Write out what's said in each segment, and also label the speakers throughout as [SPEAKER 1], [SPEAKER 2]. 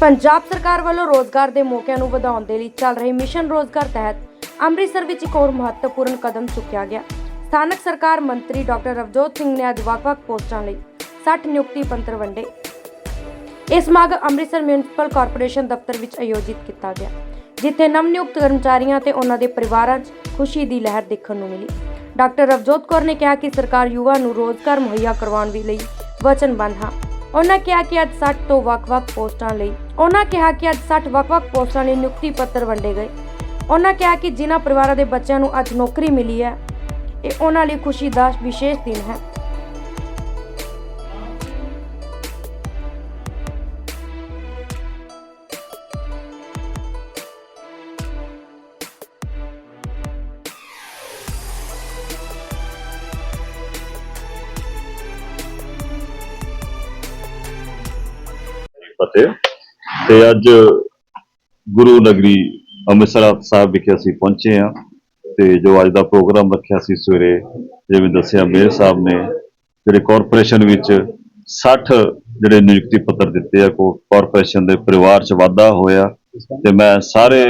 [SPEAKER 1] ਪੰਜਾਬ ਸਰਕਾਰ ਵੱਲੋਂ ਰੋਜ਼ਗਾਰ ਦੇ ਮੌਕਿਆਂ ਨੂੰ ਵਧਾਉਣ ਦੇ ਲਈ ਚੱਲ ਰਹੇ ਮਿਸ਼ਨ ਰੋਜ਼ਗਾਰ ਤਹਿਤ ਅੰਮ੍ਰਿਤਸਰ ਵਿੱਚ ਇੱਕ ਹੋਰ ਮਹੱਤਵਪੂਰਨ ਕਦਮ ਚੁੱਕਿਆ ਗਿਆ। ਸਥਾਨਕ ਸਰਕਾਰ ਮੰਤਰੀ ਡਾਕਟਰ ਰਵਜੋਤ ਸਿੰਘ ਨੇ ਅੱਜ ਵੱਖ-ਵੱਖ ਪੋਸਟਾਂ ਲਈ 60 ਨਿਯੁਕਤੀ ਪੰਤਰ ਵੰਡੇ। ਇਸ ਸਮਾਗਮ ਅੰਮ੍ਰਿਤਸਰ ਮਿਊਨਿਸਪਲ ਕਾਰਪੋਰੇਸ਼ਨ ਦਫ਼ਤਰ ਵਿੱਚ ਆਯੋਜਿਤ ਕੀਤਾ ਗਿਆ, ਜਿੱਥੇ ਨਵ-ਨਿਯੁਕਤ ਕਰਮਚਾਰੀਆਂ ਤੇ ਉਹਨਾਂ ਦੇ ਪਰਿਵਾਰਾਂ 'ਚ ਖੁਸ਼ੀ ਦੀ ਲਹਿਰ ਦੇਖਣ ਨੂੰ ਮਿਲੀ। ਡਾਕਟਰ ਰਵਜੋਤ ਕੌਰ ਨੇ ਕਿਹਾ ਕਿ ਸਰਕਾਰ ਯੁਵਾ ਨੂੰ ਰੋਜ਼ਗਾਰ ਮੁਹੱਈਆ ਕਰਵਾਉਣ ਲਈ ਵਚਨਬੱਧ ਹੈ। ਉਹਨਾਂ ਕਿਹਾ ਕਿ ਅੱਜ 60 ਤੋਂ ਵੱਖ-ਵੱਖ ਪੋਸਟਾਂ ਲਈ, ਉਹਨਾਂ ਕਿਹਾ ਕਿ ਅੱਜ 60 ਵੱਖ-ਵੱਖ ਪੋਸਟਾਂ ਲਈ ਨਿਯੁਕਤੀ ਪੱਤਰ ਵੰਡੇ ਗਏ। ਉਹਨਾਂ ਕਿਹਾ ਕਿ ਜਿਨ੍ਹਾਂ ਪਰਿਵਾਰਾਂ ਦੇ ਬੱਚਿਆਂ ਨੂੰ ਅੱਜ ਨੌਕਰੀ ਮਿਲੀ ਹੈ, ਇਹ ਉਹਨਾਂ ਲਈ ਖੁਸ਼ੀ ਦਾ ਵਿਸ਼ੇਸ਼ ਦਿਨ ਹੈ।
[SPEAKER 2] ਫਤਿਹ। ਤੇ ਅੱਜ ਗੁਰੂ ਨਗਰੀ ਅੰਮ੍ਰਿਤਸਰ ਸਾਹਿਬ ਵਿਖੇ ਅਸੀਂ ਪਹੁੰਚੇ ਹਾਂ ਤੇ ਜੋ ਅੱਜ ਦਾ ਪ੍ਰੋਗਰਾਮ ਰੱਖਿਆ ਸੀ ਸਵੇਰੇ, ਜਿਵੇਂ ਦੱਸਿਆ, ਮੇਅਰ ਸਾਹਿਬ ਨੇ, ਜਿਹੜੇ ਕਾਰਪੋਰੇਸ਼ਨ ਵਿੱਚ 60 ਜਿਹੜੇ ਨਿਯੁਕਤੀ ਪੱਤਰ ਦਿੱਤੇ ਆ, ਕੋ ਕਾਰਪੋਰੇਸ਼ਨ ਦੇ ਪਰਿਵਾਰ 'ਚ ਵਾਧਾ ਹੋਇਆ। ਤੇ ਮੈਂ ਸਾਰੇ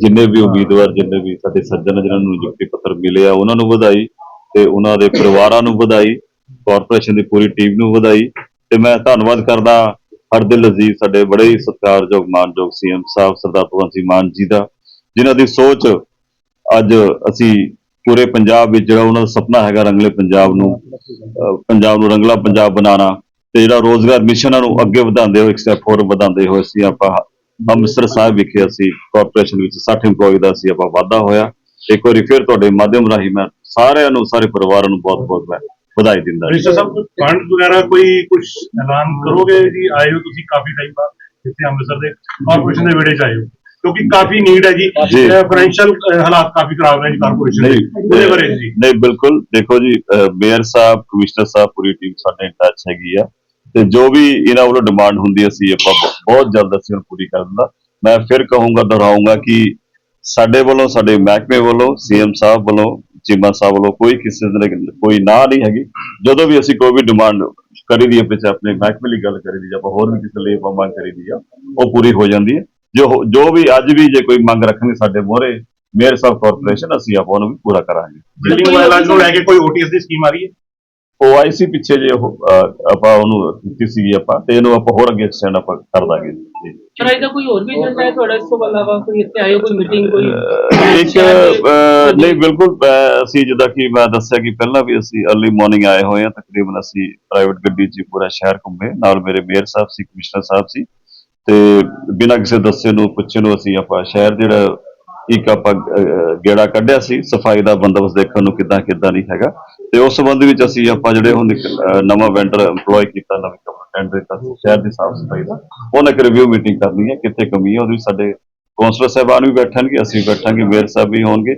[SPEAKER 2] ਜਿੰਨੇ ਵੀ ਉਮੀਦਵਾਰ, ਜਿੰਨੇ ਵੀ ਸਾਡੇ ਸੱਜਣ ਜਿਹਨਾਂ ਨੂੰ ਨਿਯੁਕਤੀ ਪੱਤਰ ਮਿਲੇ ਆ ਉਹਨਾਂ ਨੂੰ ਵਧਾਈ ਤੇ ਉਹਨਾਂ ਦੇ ਪਰਿਵਾਰਾਂ ਨੂੰ ਵਧਾਈ ਕਾਰਪੋਰੇਸ਼ਨ ਦੀ ਪੂਰੀ ਟੀਮ ਨੂੰ ਵਧਾਈ। ਤੇ ਮੈਂ ਧੰਨਵਾਦ ਕਰਦਾ ਹਰ ਦਿਲ ਅਜ਼ੀਜ਼ ਸਾਡੇ ਬੜੇ ਹੀ ਸਤਿਕਾਰਯੋਗ, ਮਾਨਯੋਗ ਸੀਐਮ ਸਾਹਿਬ ਸਰਦਾਰ ਭਗਵੰਤ ਸਿੰਘ ਮਾਨ ਜੀ ਦਾ, ਜਿਨ੍ਹਾਂ ਦੀ ਸੋਚ ਅੱਜ ਅਸੀਂ ਪੂਰੇ ਪੰਜਾਬ ਵਿੱਚ ਜਿਹੜਾ ਉਹਨਾਂ ਦਾ ਸੁਪਨਾ ਹੈਗਾ ਰੰਗਲੇ ਪੰਜਾਬ ਨੂੰ ਪੰਜਾਬ ਨੂੰ ਰੰਗਲਾ ਪੰਜਾਬ ਬਣਾਉਣਾ ਤੇ ਜਿਹੜਾ ਰੋਜ਼ਗਾਰ ਮਿਸ਼ਨਾਂ ਨੂੰ ਅੱਗੇ ਵਧਾਉਂਦੇ ਹੋਏ, ਇੱਕ ਸਟੈਪ ਹੋਰ ਵਧਾਉਂਦੇ ਹੋਏ ਅਸੀਂ ਆਪਾਂ ਅੰਮ੍ਰਿਤਸਰ ਸਾਹਿਬ ਵਿਖੇ ਅਸੀਂ ਕਾਰਪੋਰੇਸ਼ਨ ਵਿੱਚ 60 EMPLOYE ਦਾ ਅਸੀਂ ਆਪਾਂ ਵਾਧਾ ਹੋਇਆ। ਇੱਕ ਵਾਰੀ ਫਿਰ ਤੁਹਾਡੇ ਮਾਧਿਅਮ ਰਾਹੀਂ ਮੈਂ ਸਾਰਿਆਂ ਨੂੰ, ਸਾਰੇ ਪਰਿਵਾਰਾਂ ਨੂੰ ਬਹੁਤ ਬਹੁਤ ਮੈਂ ਵਧਾਈ ਦਿੰਦਾ ਜੀ।
[SPEAKER 3] ਮਿਸਟਰ ਸਾਹਿਬ ਕੋਈ ਫੰਡ ਵਗੈਰਾ ਕੋਈ ਕੁਝ ਐਲਾਨ ਕਰੋਗੇ ਜੀ? ਆਏ ਹੋ ਤੁਸੀਂ ਕਾਫੀ ਟਾਈਮ ਬਾਅਦ ਇੱਥੇ ਅੰਮ੍ਰਿਤਸਰ ਦੇ ਕਾਰਪੋਰੇਸ਼ਨ ਦੇ ਵਿੜੇ ਚ ਆਏ ਹੋ। ਕਿਉਂਕਿ ਕਾਫੀ ਨੀਡ ਹੈ ਜੀ। ਫਾਈਨੈਂਸ਼ੀਅਲ ਹਾਲਾਤ ਕਾਫੀ ਖਰਾਬ ਨੇ ਜੀ ਕਾਰਪੋਰੇਸ਼ਨ ਦੇ। ਉਹਦੇ ਬਾਰੇ ਜੀ।
[SPEAKER 2] ਨਹੀਂ ਬਿਲਕੁਲ। ਦੇਖੋ ਜੀ ਮੇਅਰ ਸਾਹਿਬ ਕਮਿਸ਼ਨਰ ਸਾਹਿਬ ਪੂਰੀ ਟੀਮ ਸਾਡੇ ਟੱਚ ਹੈਗੀ ਆ। ਤੇ ਜੋ ਵੀ ਇਹਨਾਂ ਵੱਲੋਂ ਡਿਮਾਂਡ ਹੁੰਦੀ ਅਸੀਂ ਆਪਾਂ ਬਹੁਤ ਜਲਦ ਅਸੀਂ ਪੂਰੀ ਕਰ ਦਿੰਦਾ। ਮੈਂ ਫਿਰ ਕਹੂੰਗਾ ਦੁਹਰਾਊਂਗਾ ਕਿ ਸਾਡੇ ਵੱਲੋਂ ਸਾਡੇ ਮਹਿਕਮੇ ਵੱਲੋਂ ਸੀਐਮ ਸਾਹਿਬ ਵੱਲੋਂ ਚੀਮਾ ਸਾਹਿਬ ਵੱਲੋਂ ਕੋਈ ਕਿਸੇ ਦੀ ਕੋਈ ਨਾ ਨਹੀਂ ਹੈਗੀ। ਜਦੋਂ ਵੀ ਅਸੀਂ ਕੋਈ ਵੀ ਡਿਮਾਂਡ ਕਰੀ ਦੀ ਪਿੱਛੇ ਆਪਣੇ ਮਹਿਕਮੇ ਲਈ ਗੱਲ ਕਰੀ ਦੀ ਜਾਂ ਆਪਾਂ ਹੋਰ ਵੀ ਕਿਸੇ ਲਈ ਆਪਾਂ ਮੰਗ ਕਰੀ ਦੀ ਆ ਉਹ ਪੂਰੀ ਹੋ ਜਾਂਦੀ ਹੈ। ਜੋ ਜੋ ਵੀ ਅੱਜ ਵੀ ਜੇ ਕੋਈ ਮੰਗ ਰੱਖਣਗੇ ਸਾਡੇ ਮੋਹਰੇ ਮੇਅਰ ਸਾਹਿਬ ਕਾਰਪੋਰੇਸ਼ਨ ਅਸੀਂ ਆਪਾਂ ਉਹਨੂੰ ਵੀ ਪੂਰਾ ਕਰਾਂਗੇ।
[SPEAKER 3] ਬਿਲਡਿੰਗ ਵਾਲਾ ਨੂੰ ਲੈ ਕੇ ਕੋਈ ਓਟੀਐਸ ਦੀ ਸਕੀਮ ਆ ਰਹੀ ਹੈ?
[SPEAKER 2] ਉਹ ਆਈ ਸੀ ਪਿੱਛੇ ਜੇ ਆਪਾਂ ਉਹਨੂੰ ਕੀਤੀ ਸੀ ਆਪਾਂ ਤੇ ਇਹਨੂੰ ਆਪਾਂ ਹੋਰ ਅੱਗੇ ਐਕਸਟੈਂਡ ਆਪਾਂ ਕਰ ਦਾਂਗੇ। ਜੀ।
[SPEAKER 4] ਪਰ ਇਹਦਾ ਕੋਈ ਹੋਰ ਵੀ ਏਜੰਡਾ ਹੈ ਤੁਹਾਡਾ ਇਸ ਤੋਂ ਇਲਾਵਾ? ਕੋਈ ਇੱਥੇ ਆਇਓ ਕੋਈ ਮੀਟਿੰਗ ਕੋਈ
[SPEAKER 2] ਅਹ, ਇੱਕ ਅਹ, ਨਹੀਂ ਬਿਲਕੁਲ ਅਹ, ਅਸੀਂ ਜਿੱਦਾਂ ਕਿ ਮੈਂ ਦੱਸਿਆ ਕਿ ਪਹਿਲਾਂ ਵੀ ਅਸੀਂ अर्ਲੀ ਮਾਰਨਿੰਗ ਆਏ ਹੋਏ ਹਾਂ ਤਕਰੀਬਨ ਅਸੀਂ ਪ੍ਰਾਈਵੇਟ ਗੱਡੀ 'ਚ ਹੀ ਪੂਰਾ ਸ਼ਹਿਰ ਘੁੰਮੇ। ਨਾਲ ਮੇਰੇ ਮੇਅਰ ਸਾਹਿਬ ਸੀ ਕਮਿਸ਼ਨਰ ਸਾਹਿਬ ਸੀ। ਤੇ ਬਿਨਾਂ ਕਿਸੇ ਦੱਸੇ ਨੂੰ ਪੁੱਛੇ ਨੂੰ ਅਸੀਂ ਆਪਾਂ ਸ਼ਹਿਰ ਜਿਹੜਾ ਇੱਕ ਆਪਾਂ ਅਹ, ਗੇੜਾ ਕੱਢਿਆ ਸੀ। ਸਫ਼ਾਈ ਦਾ ਬੰਦੋਬਸਤ ਦੇਖਣ ਨੂੰ ਕਿੱਦਾਂ ਕਿੱਦਾਂ ਨਹੀਂ ਹੈਗਾ। ਤੇ ਉਸ ਸੰਬੰਧ ਵਿੱਚ ਅਸੀਂ ਆਪਾਂ ਜਿਹੜੇ ਹੁਣ ਇੱਕ, ਅਹ, ਨਵਾਂ ਵੈਂਡਰ EMPLOY ਕੀਤਾ ਨਵੇਂ ਟੈਂਡਰ ਕੀਤਾ ਸੀ ਸ਼ਹਿਰ ਦੀ ਸਾਫ਼ ਸਫ਼ਾਈ ਦਾ। ਉਹਨਾਂ ਇੱਕ ਰਿਵਿਊ ਮੀਟਿੰਗ ਕਰਨੀ ਹੈ ਕਿੱਥੇ ਕਮੀ ਹੈ ਉਹਦੇ ਵਿੱਚ ਸਾਡੇ ਕੌਂਸਲਰ ਸਾਹਿਬਾਨ ਵੀ ਬੈਠਣਗੇ ਅਸੀਂ ਬੈਠਾਂਗੇ ਮੇਅਰ ਸਾਹਿਬ ਵੀ ਹੋਣਗੇ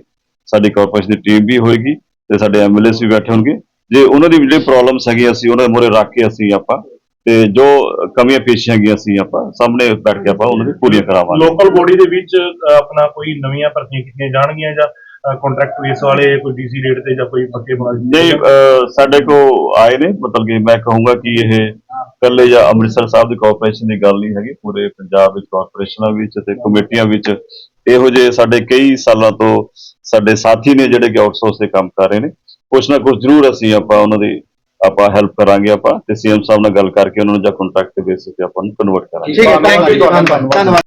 [SPEAKER 2] ਸਾਡੀ ਕਾਰਪੋਰੇਸ਼ਨ ਦੀ ਟੀਮ ਵੀ ਹੋਏਗੀ ਤੇ ਸਾਡੇ ਐਮਐਲਏਸ ਵੀ ਬੈਠੇ ਹੋਣਗੇ। ਜੇ ਉਹਨਾਂ ਦੀ ਜਿਹੜੇ ਪ੍ਰੋਬਲਮਸ ਹੈਗੀ ਅਸੀਂ ਉਹਨਾਂ ਦੇ ਮੂਹਰੇ ਰੱਖ ਕੇ ਅਸੀਂ ਆਪਾਂ ਤੇ ਜੋ ਕਮੀਆਂ ਪੇਸ਼ੀਆਂ ਹੈਗੀਆਂ ਅਸੀਂ ਆਪਾਂ ਸਾਹਮਣੇ ਬੈਠ ਕੇ ਆਪਾਂ ਉਹਨਾਂ ਦੀ ਪੂਰੀਆਂ ਕਰਾਵਾਂਗੇ।
[SPEAKER 3] ਲੋਕਲ ਬੋਡੀ ਦੇ ਵਿੱਚ ਆਪਣਾ ਕੋਈ ਨਵੀਆਂ ਭਰਤੀਆਂ ਕੀਤੀਆਂ ਜਾਣਗੀਆਂ ਜਾਂ ਕੰਟਰੈਕਟ ਬੇਸ ਵਾਲੇ ਕੋਈ ਡੀਸੀ ਰੇਟ ਤੇ ਜਾਂ ਕੋਈ ਪੱਕੇ ਮੁਲਾਜ਼ਮ
[SPEAKER 2] ਨਹੀਂ ਸਾਡੇ ਕੋ ਆਏ ਨੇ ਮਤਲਬ ਕਿ ਮੈਂ ਕਹੂੰਗਾ ਕਿ ਇਹ ਇਕੱਲੇ ਜਾਂ ਅੰਮ੍ਰਿਤਸਰ ਸਾਹਿਬ ਦੀ ਕਾਰਪੋਰੇਸ਼ਨ ਦੀ ਗੱਲ ਨਹੀਂ ਹੈਗੀ, ਪੂਰੇ ਪੰਜਾਬ ਵਿੱਚ ਕਾਰਪੋਰੇਸ਼ਨਾਂ ਵਿੱਚ ਤੇ ਕਮੇਟੀਆਂ ਵਿੱਚ ਇਹੋ ਜਿਹੇ ਸਾਡੇ ਕਈ ਸਾਲਾਂ ਤੋਂ ਸਾਡੇ ਸਾਥੀ ਨੇ ਜਿਹੜੇ ਕਿ ਆਊਟਸੋਰਸ ਦੇ ਕੰਮ ਕਰ ਰਹੇ ਨੇ। ਕੁਛ ਨਾ ਕੁਛ ਜ਼ਰੂਰ ਅਸੀਂ ਆਪਾਂ ਉਹਨਾਂ ਦੀ ਆਪਾਂ ਹੈਲਪ ਕਰਾਂਗੇ ਆਪਾਂ ਤੇ ਸੀਐਮ ਸਾਹਿਬ ਨਾਲ ਗੱਲ ਕਰਕੇ ਉਹਨਾਂ ਨੂੰ ਜਾਂ ਕੰਟੈਕਟ ਦੇ ਬੇਸਿਸ ਤੇ ਆਪਾਂ ਨੂੰ ਕਨਵਰਟ ਕਰਾਂਗੇ।
[SPEAKER 5] ਠੀਕ ਹੈ ਥੈਂਕ ਯੂ ਧੰਨਵਾਦ।